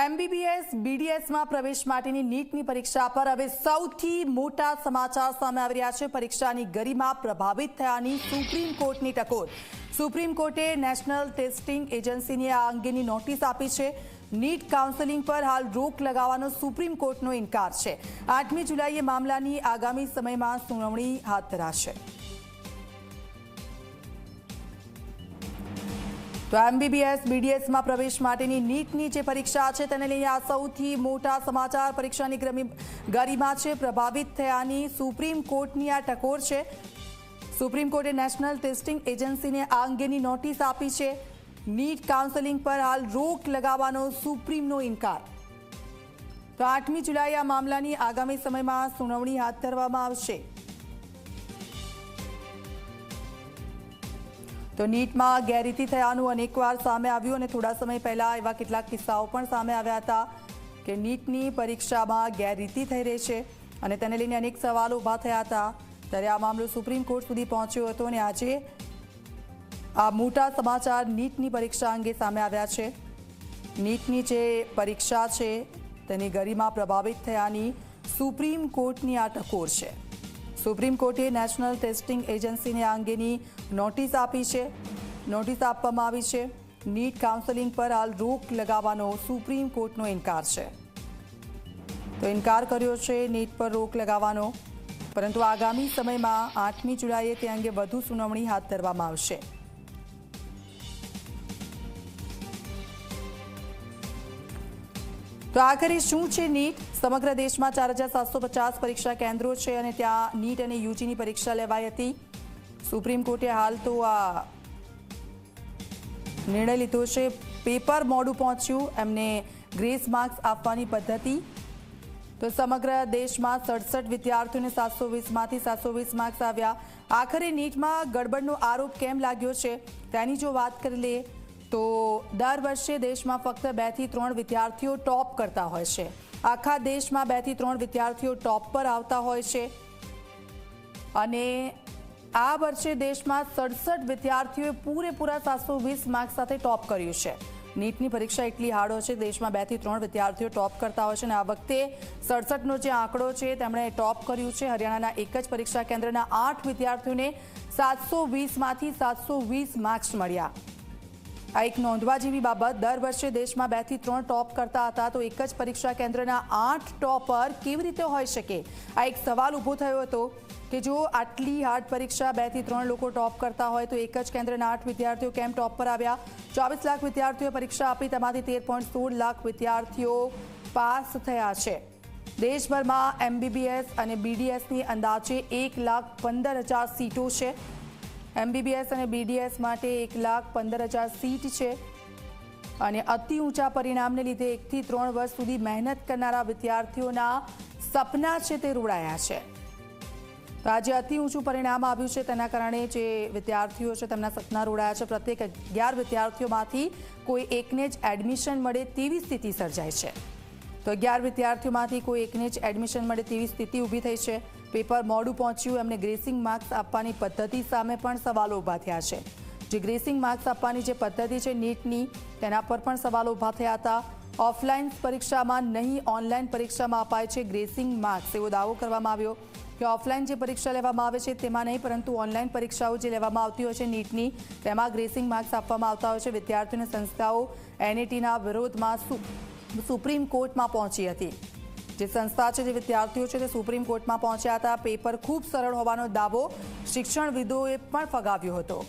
MBBS, બીડીએસમાં પ્રવેશ માટેની નીટની પરીક્ષા પર હવે સૌથી મોટા સમાચાર સામે આવી રહ્યા છે. પરીક્ષાની ગરિમા પ્રભાવિત થયાની સુપ્રીમ કોર્ટની ટકોર. સુપ્રીમ કોર્ટે નેશનલ ટેસ્ટિંગ એજન્સીને આ અંગેની નોટિસ આપી છે. નીટ કાઉન્સેલિંગ પર હાલ રોક લગાવવાનો સુપ્રીમ કોર્ટનો ઇનકાર છે. આઠમી જુલાઈએ મામલાની આગામી સમયમાં સુનાવણી હાથ ધરાશે. તો એમબીબીએસ બીડીએસમાં પ્રવેશ માટેની નીટની જે પરીક્ષા છે તેને લઈને આ સૌથી મોટા સમાચાર પરીક્ષાની ગ્રમી- છે, પ્રભાવિત થયાની સુપ્રીમ કોર્ટની આ ટકોર છે. સુપ્રીમ કોર્ટે નેશનલ ટેસ્ટિંગ એજન્સીને આ અંગેની નોટિસ આપી છે. નીટ કાઉન્સેલિંગ પર હાલ રોક લગાવવાનો સુપ્રીમનો ઇનકાર. તો આઠમી જુલાઈ આ મામલાની આગામી સમયમાં સુનાવણી હાથ ધરવામાં આવશે. તો નીટમાં ગેરરીતિ થયાનું અનેકવાર સામે આવ્યું અને થોડા સમય પહેલાં એવા કેટલાક કિસ્સાઓ પણ સામે આવ્યા હતા કે નીટની પરીક્ષામાં ગેરરીતિ થઈ રહી છે અને તેને લઈને અનેક સવાલો ઊભા થયા હતા. ત્યારે આ મામલો સુપ્રીમ કોર્ટ સુધી પહોંચ્યો હતો અને આજે આ મોટા સમાચાર નીટની પરીક્ષા અંગે સામે આવ્યા છે. નીટની જે પરીક્ષા છે તેની ગરિમા પ્રભાવિત થયાની સુપ્રીમ કોર્ટની આ ટકોર છે. સુપ્રીમ કોર્ટે નેશનલ ટેસ્ટિંગ એજન્સીને અંગેની નોટિસ આપી છે. નોટિસ આપવામાં આવી છે. નીટ કાઉન્સેલિંગ પર હાલ રોક લગાવવાનો સુપ્રીમ કોર્ટનો ઇનકાર છે. તો ઇનકાર કર્યો છે નીટ પર રોક લગાવવાનો. પરંતુ આગામી સમયમાં આઠમી જુલાઈએ તે અંગે વધુ સુનાવણી હાથ ધરવામાં આવશે. તો આખરે શું છે નીટ? સમગ્ર દેશમાં ચાર હજાર સાતસો પચાસ પરીક્ષા કેન્દ્રો છે અને ત્યાં નીટ અને યુજીની પરીક્ષા લેવાઈ હતી. સુપ્રીમ કોર્ટે હાલ તો આ નિર્ણય લીધો છે. પેપર મોડું પહોંચ્યું, એમને ગ્રેસ માર્ક્સ આપવાની પદ્ધતિ. તો સમગ્ર દેશમાં સડસઠ વિદ્યાર્થીઓને સાતસો વીસમાંથી સાતસો વીસ માર્ક્સ આવ્યા. આખરે નીટમાં ગડબડનો આરોપ કેમ લાગ્યો છે? તેની જો વાત કરી લઈએ તો દર વર્ષે દેશમાં ફક્ત બેથી ત્રણ વિદ્યાર્થીઓ ટોપ કરતા હોય છે. આખા દેશમાં બેથી ત્રણ વિદ્યાર્થીઓ ટોપ પર આવતા હોય છે. અને આ વર્ષે દેશમાં સડસઠ વિદ્યાર્થીઓએ પૂરેપૂરા સાતસો વીસ માર્ક્સ સાથે ટોપ કર્યું છે. નીટની પરીક્ષા એટલી હાર્ડ હોય છે, દેશમાં બેથી ત્રણ વિદ્યાર્થીઓ ટોપ કરતા હોય છે અને આ વખતે સડસઠનો જે આંકડો છે, તેમણે ટોપ કર્યું છે. હરિયાણાના એક જ પરીક્ષા કેન્દ્રના આઠ વિદ્યાર્થીઓને સાતસો વીસમાંથી સાતસો વીસ માર્ક્સ મળ્યા. આ એક નોંધવા જેવી બાબત. દર વર્ષે દેશમાં બેથી ત્રણ ટોપ કરતા હતા તો એક જ પરીક્ષા કેન્દ્રના આઠ ટોપર કેવી રીતે હોઈ શકે? આ એક સવાલ ઊભો થયો હતો કે જો આટલી હાર્ડ પરીક્ષા બેથી ત્રણ લોકો ટોપ કરતા હોય તો એક જ કેન્દ્રના આઠ વિદ્યાર્થીઓ કેમ ટોપ પર આવ્યા? ચોવીસ લાખ વિદ્યાર્થીઓએ પરીક્ષા આપી, તેમાંથી તેર પોઈન્ટ સોળ લાખ વિદ્યાર્થીઓ પાસ થયા છે. દેશભરમાં એમબીબીએસ અને બીડીએસની અંદાજે એક લાખ પંદર હજાર સીટો છે. એમબીબીએસ અને બીડીએસ માટે એક લાખ પંદર હજાર સીટ છે. અને અતિ ઊંચા પરિણામને લીધે એકથી ત્રણ વર્ષ સુધી મહેનત કરનારા વિદ્યાર્થીઓના સપના છે તે રોડાયા છે. તો આજે અતિ ઊંચું પરિણામ આવ્યું છે તેના કારણે જે વિદ્યાર્થીઓ છે તેમના સપના રોડાયા છે. પ્રત્યેક અગિયાર વિદ્યાર્થીઓમાંથી કોઈ એકને જ એડમિશન મળે તેવી સ્થિતિ સર્જાય છે. તો અગિયાર વિદ્યાર્થીઓમાંથી કોઈ એકને જ એડમિશન મળે તેવી સ્થિતિ ઊભી થઈ છે. પેપર મોડું પહોંચ્યું, એમને ગ્રેસિંગ માર્ક્સ આપવાની પદ્ધતિ સામે પણ સવાલો ઊભા થયા છે. જે ગ્રેસિંગ માર્ક્સ આપવાની જે પદ્ધતિ છે નીટની, તેના પર પણ સવાલો ઊભા થયા હતા. ઓફલાઈન પરીક્ષામાં નહીં ઓનલાઈન પરીક્ષામાં અપાય છે ગ્રેસિંગ માર્ક્સ એવો દાવો કરવામાં આવ્યો કે ઓફલાઈન જે પરીક્ષા લેવામાં આવે છે તેમાં નહીં, પરંતુ ઓનલાઈન પરીક્ષાઓ જે લેવામાં આવતી હોય છે નીટની, તેમાં ગ્રેસિંગ માર્ક્સ આપવામાં આવતા હોય છે વિદ્યાર્થીઓની સંસ્થાઓ એનઈટીના વિરોધમાં સુ- સુપ્રીમ કોર્ટમાં પહોંચી હતી. જે સંસ્થા છે, જે વિદ્યાર્થીઓ છે, તે સુપ્રીમ કોર્ટમાં પહોંચ્યા હતા. પેપર ખૂબ સરળ હોવાનો દાવો શિક્ષણવિદોએ પણ ફગાવ્યો હતો.